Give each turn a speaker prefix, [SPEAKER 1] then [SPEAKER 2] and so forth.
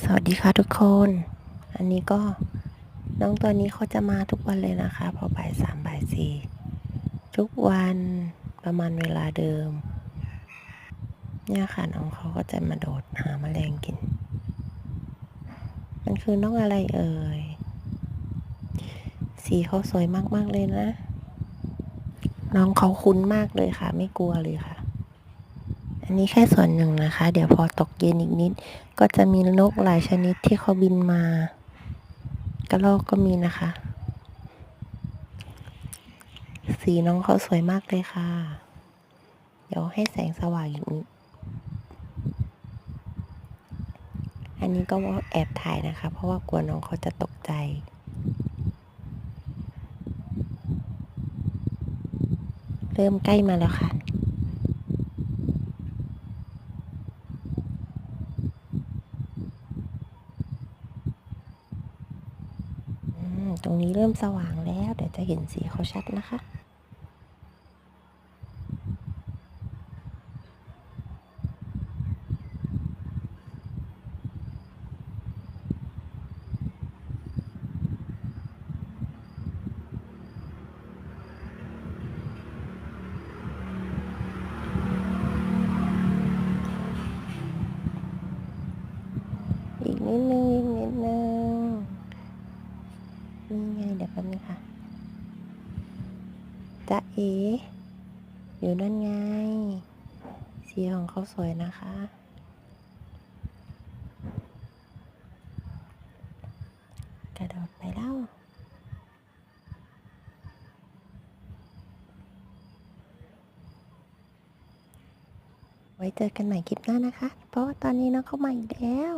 [SPEAKER 1] สวัสดีค่ะทุกคน อันนี้ก็น้องตัวนี้เขาจะมาทุกวันเลยนะคะ พอบ่ายสามบ่ายสี่ทุกวันประมาณเวลาเดิม เนี่ยค่ะน้องเขาก็จะมาโดดหาแมลงกิน มันคือน้องอะไรเอ่ย สีเขาสวยมากๆเลยนะ น้องเขาคุ้นมากเลยค่ะ ไม่กลัวเลยค่ะ อันนี้แค่ส่วนหนึ่งนะคะ เดี๋ยวพอตกเย็นอีกนิด ก็จะมีนกหลายชนิดที่เขาบินมากระรอกก็มีนะคะ สีน้องเขาสวยมากเลยค่ะ เดี๋ยวให้แสงสว่างอีกนิด อันนี้ก็แอบถ่ายนะคะ เพราะว่ากลัวน้องเขาจะตกใจเริ่มใกล้มาแล้วค่ะ อืม ตรงนี้เริ่มสว่างแล้ว เดี๋ยวจะเห็นสีเขาชัดนะคะ อีกนิดนึงอีกนิดนึง นี่ไงเดี๋ยวแป๊บนึงค่ะจะเอ อยู่นั่นไง สีของเขาสวยนะคะ กระโดดไปแล้วไว้เจอกันใหม่คลิปหน้านะคะ เพราะว่าตอนนี้น้องเข้ามาอีกแล้ว